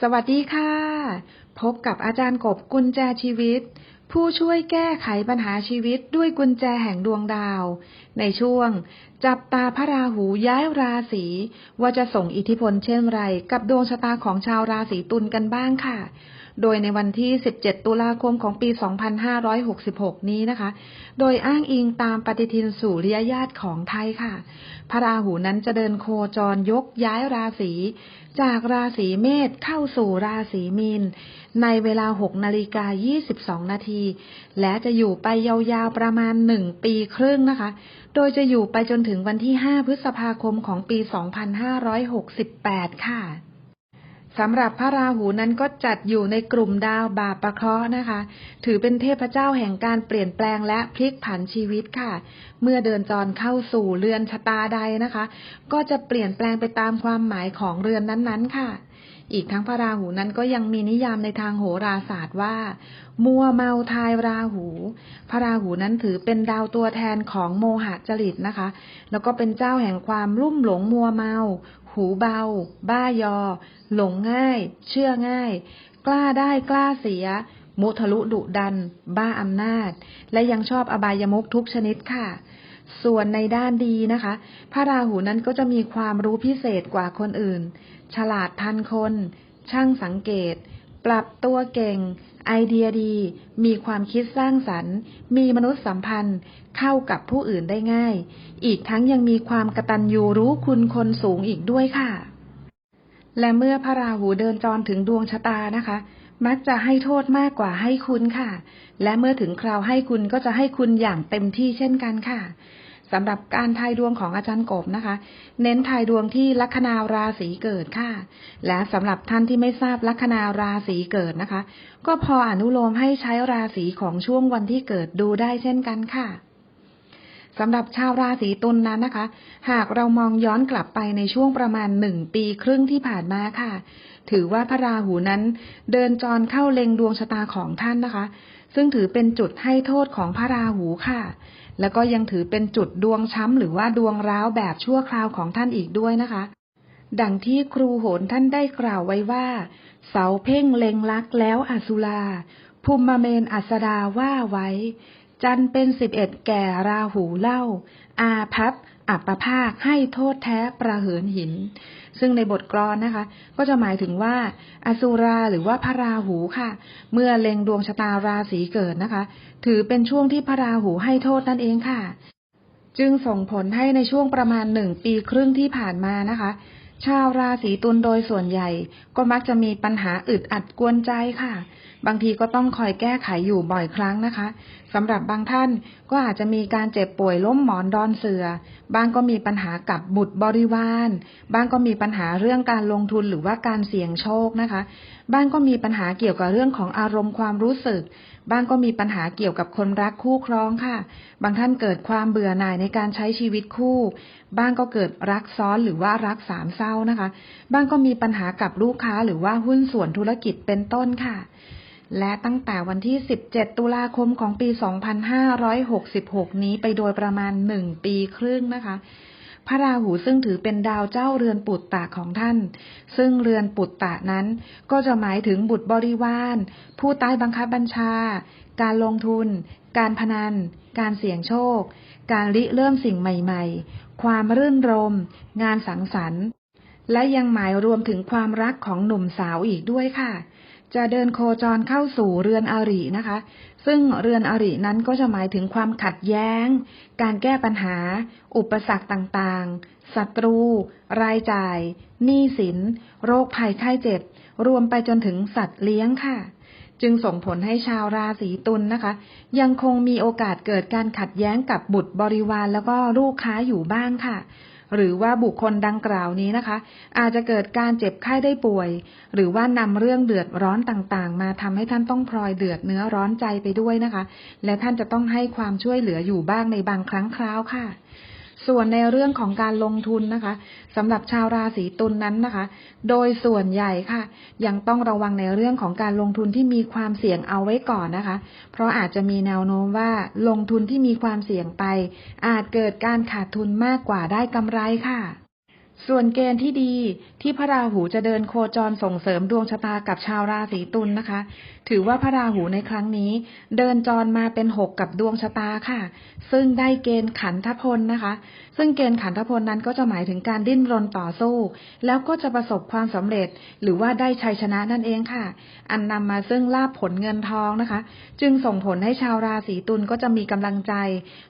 สวัสดีค่ะ พบกับอาจารย์กบกุญแจชีวิต ผู้ช่วยแก้ไขปัญหาชีวิตด้วยกุญแจแห่งดวงดาว ในช่วง จับตาพระราหูย้ายราศีว่าจะส่งอิทธิพลเช่นไร กับดวงชะตาของชาวราศีตุลกันบ้างค่ะ โดยในวันที่ 17 ตุลาคมของปี 2566 นี้นะคะ โดยอ้างอิงตามปฏิทินสุริยญาติของไทยค่ะ พระราหูนั้นจะเดินโคจรยกย้ายราศี จากราศีเมษเข้าสู่ราศีมีน ในเวลา 6 นาฬิกา 22 นาที และจะอยู่ไปยาวๆประมาณ 1 ปีครึ่งนะคะ โดยจะอยู่ไปจนถึงวันที่ 5 พฤษภาคมของปี 2568 ค่ะ สำหรับพระราหูนั้นก็จัดอยู่ในกลุ่มดาวบาปะเคราะห์นะคะ ถือเป็นเทพเจ้าแห่งการเปลี่ยนแปลงและพลิกผันชีวิตค่ะ เมื่อเดินจรเข้าสู่เรือนชะตาใดนะคะ ก็จะเปลี่ยนแปลงไปตามความหมายของเรือนนั้นๆค่ะ อีกทั้งพระราหูนั้นก็ยังมีนิยามในทางโหราศาสตร์ว่า มัวเมาทายราหู พระราหูนั้นถือเป็นดาวตัวแทนของโมหะจริตนะคะ แล้วก็เป็นเจ้าแห่งความลุ่มหลงมัวเมา หูเบา บ้ายอ หลงง่าย เชื่อง่าย กล้าได้กล้าเสีย มุทะลุดุดัน บ้าอำนาจ และยังชอบอบายมุขทุกชนิดค่ะ ส่วนในด้านดีนะคะ พระราหูนั้นก็จะมีความรู้พิเศษกว่าคนอื่น ฉลาดทันคน ช่างสังเกต ปรับตัวเก่ง ไอเดียดี มีความคิดสร้างสรรค์ มีมนุษยสัมพันธ์ เข้ากับผู้อื่นได้ง่าย อีกทั้งยังมีความกระตัญญูรู้คุณคนสูงอีกด้วยค่ะ และเมื่อพระราหูเดินจรถึงดวงชะตานะคะ มักจะให้โทษมากกว่าให้คุณค่ะ และเมื่อถึงคราวให้คุณก็จะให้คุณอย่างเต็มที่เช่นกันค่ะ สำหรับการทายดวงของอาจารย์กบนะคะ เน้นทายดวงที่ลัคนาราศีเกิดค่ะ และสำหรับท่านที่ไม่ทราบลัคนาราศีเกิดนะคะ ก็พออนุโลมให้ใช้ราศีของช่วงวันที่เกิดดูได้เช่นกันค่ะสำหรับชาวราศีตุลนนั้นนะคะ หากเรามองย้อนกลับไปในช่วงประมาณหนึ่งปีครึ่งที่ผ่านมาค่ะ ถือว่าพระราหูนั้นเดินจรเข้าเล็งดวงชะตาของท่านนะคะ ซึ่งถือเป็นจุดให้โทษของพระราหูค่ะ แล้วก็ยังถือเป็นจุดดวงช้ำหรือว่าดวงร้าวแบบชั่วคราวของท่านอีกด้วยนะคะ ดังที่ครูโหนท่านได้กล่าวไว้ว่า เสาเพ่งเล็งลักแล้วอสุลาภูมิเมนอัสดาว่าไว้ จันเป็นสิบเอ็ดแก่ราหูเล่า อาพับอัปภาคให้โทษแท้ประเหินหิน ซึ่งในบทกลอนนะคะ ก็จะหมายถึงว่าอสุราหรือว่าพระราหูค่ะ เมื่อเล็งดวงชะตาราศีเกิดนะคะ ถือเป็นช่วงที่พระราหูให้โทษนั่นเองค่ะ จึงส่งผลให้ในช่วงประมาณหนึ่งปีครึ่งที่ผ่านมานะคะ ชาวราศีตุลโดยส่วนใหญ่ก็มักจะมีปัญหาอึดอัดกวนใจค่ะ บางทีก็ต้องคอยแก้ไขอยู่บ่อยครั้งนะคะสำหรับบางท่านก็อาจจะมีการเจ็บป่วยล้มหมอนดอนเสือ บางก็มีปัญหากับบุตรบริวาร บางก็มีปัญหาเรื่องการลงทุนหรือว่าการเสี่ยงโชคนะคะบางก็มีปัญหาเกี่ยวกับเรื่องของอารมณ์ความรู้สึกบางก็มีปัญหาเกี่ยวกับคนรักคู่ครองค่ะ บางท่านเกิดความเบื่อหน่ายในการใช้ชีวิตคู่ บ้างก็เกิดรักซ้อนหรือว่ารักสามเศร้านะคะ บ้างก็มีปัญหากับลูกค้าหรือว่าหุ้นส่วนธุรกิจเป็นต้นค่ะและตั้งแต่วันที่ 17 ตุลาคมของปี 2566 นี้ไปโดยประมาณ 1 ปีครึ่งนะคะ พระราหูซึ่งถือเป็นดาวเจ้าเรือนปุตตะของท่าน ซึ่งเรือนปุตตะนั้นก็จะหมายถึงบุตรบริวาร ผู้ใต้บังคับบัญชา การลงทุน การพนัน การเสี่ยงโชค การริเริ่มสิ่งใหม่ ๆ ความรื่นรม งานสังสรรค์ และยังหมายรวมถึงความรักของหนุ่มสาวอีกด้วยค่ะ จะเดินโคจรเข้าสู่เรือนอรินะคะ ซึ่งเรือนอรินั้นก็จะหมายถึงความขัดแย้ง การแก้ปัญหา อุปสรรคต่างๆ ศัตรู รายจ่าย หนี้สิน โรคภัยไข้เจ็บ รวมไปจนถึงสัตว์เลี้ยงค่ะ จึงส่งผลให้ชาวราศีตุลนนะคะ ยังคงมีโอกาสเกิดการขัดแย้งกับบุตรบริวารแล้วก็ลูกค้าอยู่บ้างค่ะ หรือว่าบุคคลดังกล่าวนี้นะคะ อาจจะเกิดการเจ็บไข้ได้ป่วย หรือว่านำเรื่องเดือดร้อนต่างๆ มาทำให้ท่านต้องพลอยเดือดเนื้อร้อนใจไปด้วยนะคะ และท่านจะต้องให้ความช่วยเหลืออยู่บ้างในบางครั้งคราวค่ะ ส่วนในเรื่องของการลงทุนนะคะสำหรับชาวราศีตุลนนั้นนะคะ โดยส่วนใหญ่ค่ะ ยังต้องระวังในเรื่องของการลงทุนที่มีความเสี่ยงเอาไว้ก่อนนะคะ เพราะอาจจะมีแนวโน้มว่าลงทุนที่มีความเสี่ยงไป อาจเกิดการขาดทุนมากกว่าได้กำไรค่ะ ส่วนเกณฑ์ที่ดีที่พระราหูจะเดินโคจรส่งเสริมดวงชะตากับชาวราศีตุลนะคะ ถือว่าพระราหูในครั้งนี้ เดินจรมาเป็นหกกับดวงชะตาค่ะ ซึ่งได้เกณฑ์ขันธพลนะคะ ซึ่งเกณฑ์ขันธพลนั้นก็จะหมายถึงการดิ้นรนต่อสู้ แล้วก็จะประสบความสำเร็จ หรือว่าได้ชัยชนะนั่นเองค่ะ อันนำมาซึ่งลาบผลเงินทองนะคะ จึงส่งผลให้ชาวราศีตุลก็จะมีกำลังใจ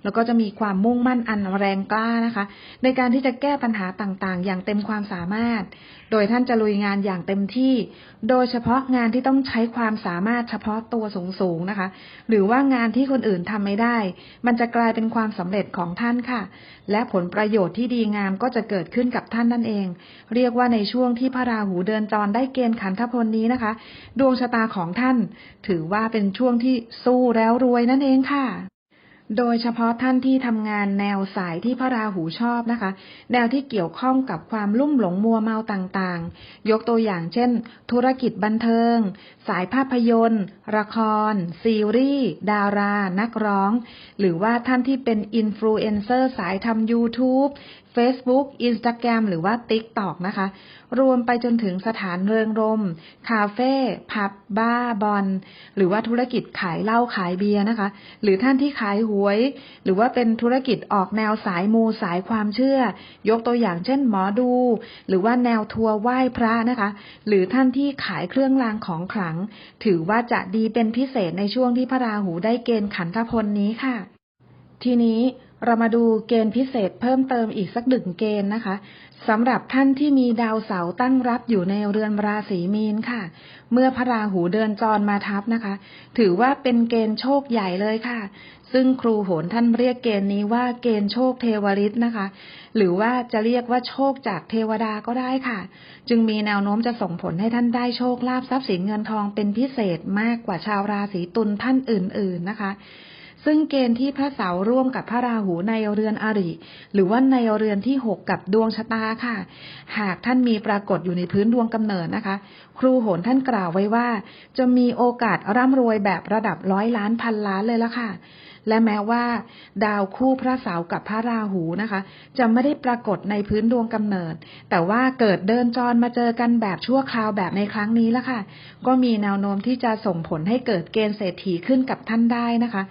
แล้วก็จะมีความมุ่งมั่นอันแรงกล้านะคะ ในการที่จะแก้ปัญหาต่างๆ อย่างเต็มความสามารถ โดยท่านจะลุยงานอย่างเต็มที่ โดยเฉพาะงานที่ต้องใช้ความสามารถเฉพาะตัวสูงๆนะคะ หรือว่างานที่คนอื่นทำไม่ได้ มันจะกลายเป็นความสำเร็จของท่านค่ะ และผลประโยชน์ที่ดีงามก็จะเกิดขึ้นกับท่านนั่นเอง เรียกว่าในช่วงที่พระราหูเดินจรได้เกณฑ์ขันธพลนี้นะคะ ดวงชะตาของท่าน ถือว่าเป็นช่วงที่สู้แล้วรวยนั่นเองค่ะ โดยเฉพาะท่านที่ทำงานแนวสายที่พระราหูชอบนะคะ แนวที่เกี่ยวข้องกับความลุ่มหลงมัวเมาต่างๆ ยกตัวอย่างเช่น ธุรกิจบันเทิง สายภาพยนตร์ ละคร ซีรีส์ ดารา นักร้อง หรือว่าท่านที่เป็นอินฟลูเอนเซอร์สายทำ YouTube Facebook Instagram หรือว่า TikTok นะคะ รวมไปจนถึงสถานเริงรม คาเฟ่ ผับ บาร์ บอล หรือว่าธุรกิจขายเหล้าขายเบียร์นะคะ หรือท่านที่ขายหวย หรือว่าเป็นธุรกิจออกแนวสายมูสายความเชื่อ ยกตัวอย่างเช่นหมอดู หรือว่าแนวทัวร์ไหว้พระนะคะ หรือท่านที่ขายเครื่องรางของขลัง ถือว่าจะดีเป็นพิเศษในช่วงที่พระราหูได้เกณฑ์ขันธพลนี้ค่ะ ทีนี้ เรามาดูเกณฑ์พิเศษเพิ่มเติมอีกสักหนึ่งเกณฑ์นะคะสำหรับท่านที่มีดาวเสาตั้งรับอยู่ในเรือนราศีมีนค่ะ เมื่อพระราหูเดินจรมาทับนะคะ ถือว่าเป็นเกณฑ์โชคใหญ่เลยค่ะ ซึ่งครูโหนท่านเรียกเกณฑ์นี้ว่าเกณฑ์โชคเทวริตนะคะ หรือว่าจะเรียกว่าโชคจากเทวดาก็ได้ค่ะ จึงมีแนวโน้มจะส่งผลให้ท่านได้โชคลาภทรัพย์สินเงินทองเป็นพิเศษมากกว่าชาวราศีตุลท่านอื่น ๆนะคะ ซึ่งเกณฑ์ที่พระเสาร่วมกับพระราหูในเรือนอริ หรือว่าในเรือนที่หกกับดวงชะตาค่ะ หากท่านมีปรากฏอยู่ในพื้นดวงกำเนิดนะคะ ครูโหนท่านกล่าวไว้ว่า จะมีโอกาสร่ำรวยแบบระดับร้อยล้านพันล้านเลยละค่ะ และแม้ว่า ดาวคู่พระเสาร์กับพระราหูนะคะ จะไม่ได้ปรากฏในพื้นดวงกำเนิด แต่ว่าเกิดเดินจรมาเจอกันแบบชั่วคราวแบบในครั้งนี้ละค่ะ ก็มีแนวโน้มที่จะส่งผลให้เกิดเกณฑ์เศรษฐีขึ้นกับท่านได้นะคะ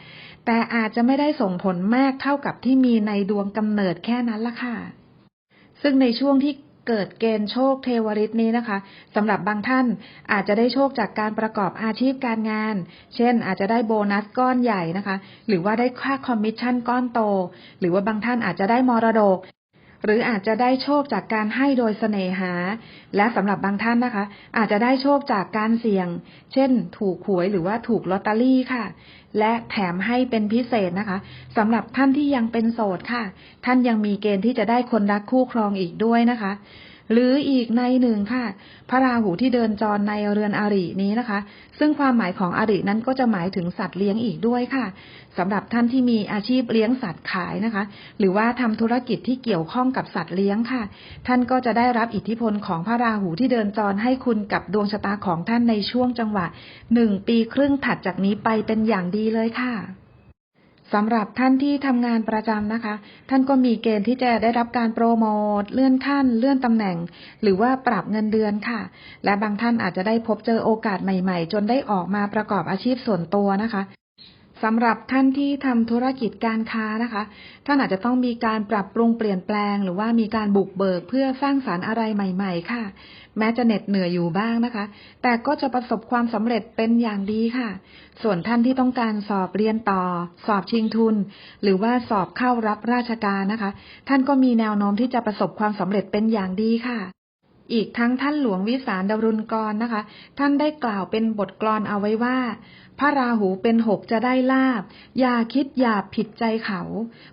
แต่อาจจะไม่ได้ส่งผลมากเท่ากับที่มีในดวงกำเนิดแค่นั้นละค่ะ ซึ่งในช่วงที่เกิดเกณฑ์โชคเทวริตนี้นะคะสำหรับบางท่านอาจจะได้โชคจากการประกอบอาชีพการงาน เช่น อาจจะได้โบนัสก้อนใหญ่นะคะ หรือว่าได้ค่าคอมมิชชั่นก้อนโต หรือว่าบางท่านอาจจะได้มรดก หรืออาจจะได้โชคจากการให้โดยเสน่หา และสำหรับบางท่านนะคะ อาจจะได้โชคจากการเสี่ยง เช่น ถูกหวยหรือว่าถูกลอตเตอรี่ค่ะ และแถมให้เป็นพิเศษนะคะสำหรับท่านที่ยังเป็นโสดค่ะ ท่านยังมีเกณฑ์ที่จะได้คนรักคู่ครองอีกด้วยนะคะ หรืออีกในหนึ่งค่ะ พระราหูที่เดินจรในเรือนอรินี้นะคะ ซึ่งความหมายของอรินั้นก็จะหมายถึงสัตว์เลี้ยงอีกด้วยค่ะสำหรับท่านที่มีอาชีพเลี้ยงสัตว์ขายนะคะ หรือว่าทำธุรกิจที่เกี่ยวข้องกับสัตว์เลี้ยงค่ะ ท่านก็จะได้รับอิทธิพลของพระราหูที่เดินจรให้คุณกับดวงชะตาของท่านในช่วงจังหวะหนึ่งปีครึ่งถัดจากนี้ไปเป็นอย่างดีเลยค่ะ สำหรับท่านที่ทำงานประจำนะคะ ท่านก็มีเกณฑ์ที่จะได้รับการโปรโมทเลื่อนขั้น เลื่อนตำแหน่ง หรือว่าปรับเงินเดือนค่ะ และบางท่านอาจจะได้พบเจอโอกาสใหม่ ๆ จนได้ออกมาประกอบอาชีพส่วนตัวนะคะ สำหรับท่านที่ทำธุรกิจการค้านะคะ ท่านอาจจะต้องมีการปรับปรุงเปลี่ยนแปลง หรือว่ามีการบุกเบิกเพื่อสร้างสารรค์อะไรใหม่ ๆ ค่ะ แม้จะเหน็ดเหนื่อยอยู่บ้างนะคะ แต่ก็จะประสบความสำเร็จเป็นอย่างดีค่ะ ส่วนท่านที่ต้องการสอบเรียนต่อ สอบชิงทุน หรือว่าสอบเข้ารับราชการนะคะ ท่านก็มีแนวโน้มที่จะประสบความสำเร็จเป็นอย่างดีค่ะ อีกทั้งท่านหลวงวิสารดารุณกรนะคะ ท่านได้กล่าวเป็นบทกลอนเอาไว้ว่า พระราหูเป็นหกจะได้ลาบอย่าคิดอย่าผิดใจเขา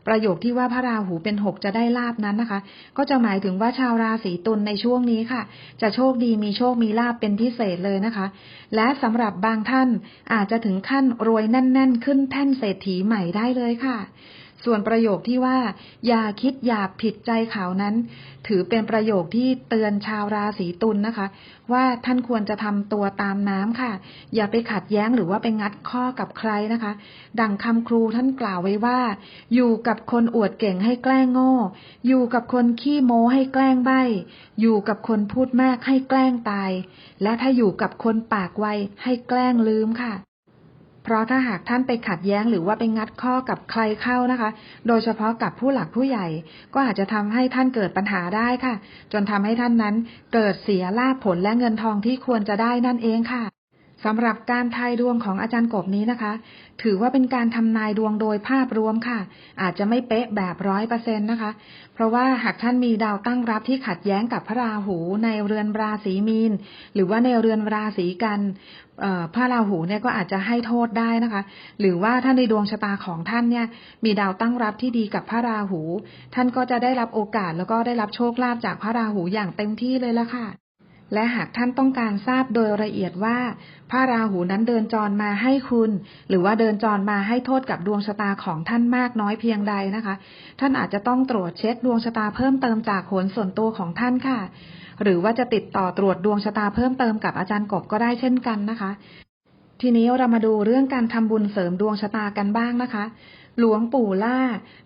ประโยคที่ว่าพระราหูเป็นหกจะได้ลาบนั้นนะคะ ก็จะหมายถึงว่าชาวราศีตุลในช่วงนี้ค่ะ จะโชคดีมีโชคมีลาบเป็นพิเศษเลยนะคะ และสำหรับบางท่านอาจจะถึงขั้นรวยแน่น ๆ ขึ้นแท่นเศรษฐีใหม่ได้เลยค่ะ ส่วนประโยคที่ว่า อย่าคิดอย่าผิดใจเขานั้น ถือเป็นประโยคที่เตือนชาวราศีตุลนนะคะ ว่าท่านควรจะทำตัวตามน้ำค่ะ อย่าไปขัดแย้งหรือว่าไปงัดข้อกับใครนะคะ ดังคำครูท่านกล่าวไว้ว่า อยู่กับคนอวดเก่งให้แกล้งโง่ อยู่กับคนขี้โม้ให้แกล้งใบ้อยู่กับคนพูดมากให้แกล้งตาย และถ้าอยู่กับคนปากไวให้แกล้งลืมค่ะ เพราะถ้าหากท่านไปขัดแย้งหรือว่าไปงัดข้อกับใครเข้านะคะ โดยเฉพาะกับผู้หลักผู้ใหญ่ ก็อาจจะทำให้ท่านเกิดปัญหาได้ค่ะ จนทำให้ท่านนั้นเกิดเสียลาภผลและเงินทองที่ควรจะได้นั่นเองค่ะ สำหรับการทายดวงของอาจารย์กบนี้นะคะ ถือว่าเป็นการทำนายดวงโดยภาพรวมค่ะ อาจจะไม่เป๊ะแบบร้อยเปอร์เซ็นต์นะคะ เพราะว่าหากท่านมีดาวตั้งรับที่ขัดแย้งกับพระราหูในเรือนราศีมีน หรือว่าในเรือนราศีกันพระราหูเนี่ยก็อาจจะให้โทษได้นะคะ หรือว่าถ้าในดวงชะตาของท่านเนี่ย มีดาวตั้งรับที่ดีกับพระราหู ท่านก็จะได้รับโอกาสแล้วก็ได้รับโชคลาภจากพระราหูอย่างเต็มที่เลยละค่ะ และหากท่านต้องการทราบโดยละเอียดว่า พระราหูนั้นเดินจรมาให้คุณ หรือว่าเดินจรมาให้โทษกับดวงชะตาของท่านมากน้อยเพียงใดนะคะ ท่านอาจจะต้องตรวจเช็คดวงชะตาเพิ่มเติมจากโหนส่วนตัวของท่านค่ะ หรือว่าจะติดต่อตรวจดวงชะตาเพิ่มเติมกับอาจารย์กบก็ได้เช่นกันนะคะ ทีนี้เรามาดูเรื่องการทำบุญเสริมดวงชะตากันบ้างนะคะหลวงปู่ล่า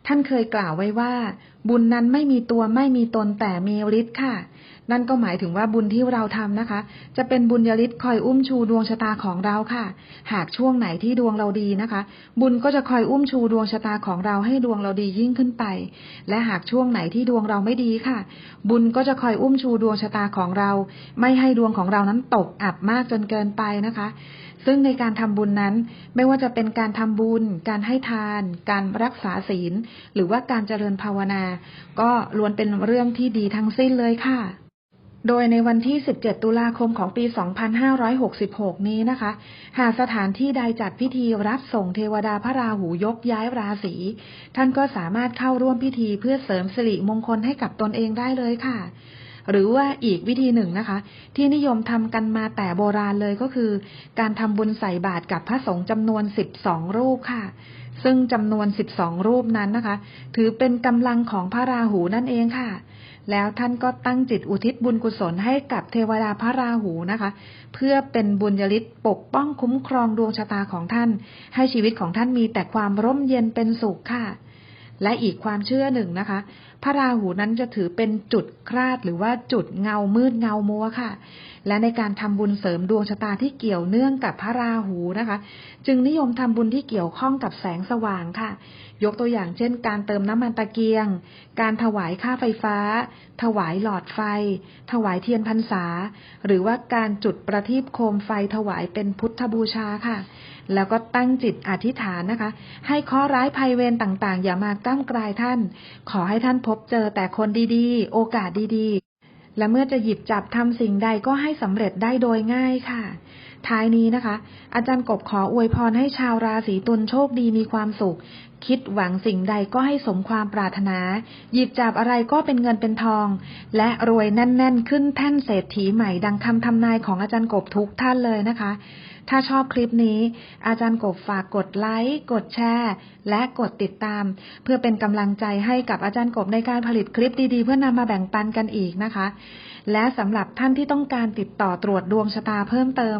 ท่านเคยกล่าวไว้ว่า บุญนั้นไม่มีตัวไม่มีตนแต่มีฤทธิ์ค่ะ นั่นก็หมายถึงว่าบุญที่เราทำนะคะ จะเป็นบุญยริศคอยอุ้มชูดวงชะตาของเราค่ะ หากช่วงไหนที่ดวงเราดีนะคะ บุญก็จะคอยอุ้มชูดวงชะตาของเราให้ดวงเราดียิ่งขึ้นไป และหากช่วงไหนที่ดวงเราไม่ดีค่ะ บุญก็จะคอยอุ้มชูดวงชะตาของเรา ไม่ให้ดวงของเรานั้นตกอับมากจนเกินไปนะคะ ซึ่งในการทำบุญนั้นไม่ว่าจะเป็นการทำบุญ การให้ทาน การรักษาศีล หรือว่าการเจริญภาวนา ก็ล้วนเป็นเรื่องที่ดีทั้งสิ้นเลยค่ะ โดยในวันที่ 17 ตุลาคมของปี 2566 นี้นะคะ หากสถานที่ใดจัดพิธีรับส่งเทวดาพระราหูยกย้ายราศีท่านก็สามารถเข้าร่วมพิธีเพื่อเสริมสิริมงคลให้กับตนเองได้เลยค่ะ หรือว่าอีกวิธีหนึ่งนะคะ ที่นิยมทำกันมาแต่โบราณเลยก็คือ การทำบุญใส่บาตรกับพระสงฆ์จำนวน12รูปค่ะ ซึ่งจำนวน12รูปนั้นนะคะ ถือเป็นกำลังของพระราหูนั่นเองค่ะ แล้วท่านก็ตั้งจิตอุทิศบุญกุศลให้กับเทวดาพระราหูนะคะ เพื่อเป็นบุญยริศปกป้องคุ้มครองดวงชะตาของท่าน ให้ชีวิตของท่านมีแต่ความร่มเย็นเป็นสุขค่ะ และอีกความเชื่อหนึ่งนะคะ พระราหูนั้นจะถือเป็นจุดคลาดหรือว่าจุดเงามืดเงามัวค่ะ และในการทำบุญเสริมดวงชะตาที่เกี่ยวเนื่องกับพระราหูนะคะ จึงนิยมทำบุญที่เกี่ยวข้องกับแสงสว่างค่ะ ยกตัวอย่างเช่น การเติมน้ำมันตะเกียง การถวายค่าไฟฟ้า ถวายหลอดไฟ ถวายเทียนพรรษา หรือว่าการจุดประทีปโคมไฟถวายเป็นพุทธบูชาค่ะ แล้วก็ตั้งจิตอธิษฐานนะคะ ให้ข้อร้ายภัยเวรต่างๆ อย่ามาก้ากลายท่าน ขอให้ท่านพบเจอแต่คนดีๆ โอกาสดีๆ และเมื่อจะหยิบจับทำสิ่งใดก็ให้สำเร็จได้โดยง่ายค่ะ ท้ายนี้นะคะ อาจารย์กบขออวยพรให้ชาวราศีตุลโชคดีมีความสุข คิดหวังสิ่งใดก็ให้สมความปรารถนา หยิบจับอะไรก็เป็นเงินเป็นทอง และรวยแน่น ๆ ขึ้นแท่นเศรษฐีใหม่ดังคำทำนายของอาจารย์กบทุกท่านเลยนะคะ ถ้าชอบคลิปนี้ อาจารย์กบฝากกดไลค์ กดแชร์ และกดติดตาม เพื่อเป็นกำลังใจให้กับอาจารย์กบในการผลิตคลิปดีๆ เพื่อนำมาแบ่งปันกันอีกนะคะ และสำหรับท่านที่ต้องการติดต่อตรวจดวงชะตาเพิ่มเติม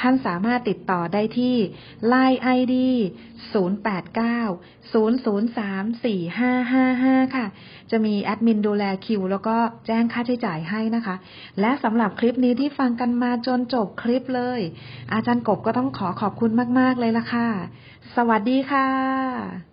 ท่านสามารถติดต่อได้ที่ Line ID 0890034555 ค่ะ จะมีแอดมินดูแลคิว แล้วก็แจ้งค่าใช้จ่ายให้นะคะ และสำหรับคลิปนี้ที่ฟังกันมาจนจบคลิปเลย อาจารย์กบก็ต้องขอขอบคุณมาก ๆ เลยล่ะค่ะ สวัสดีค่ะ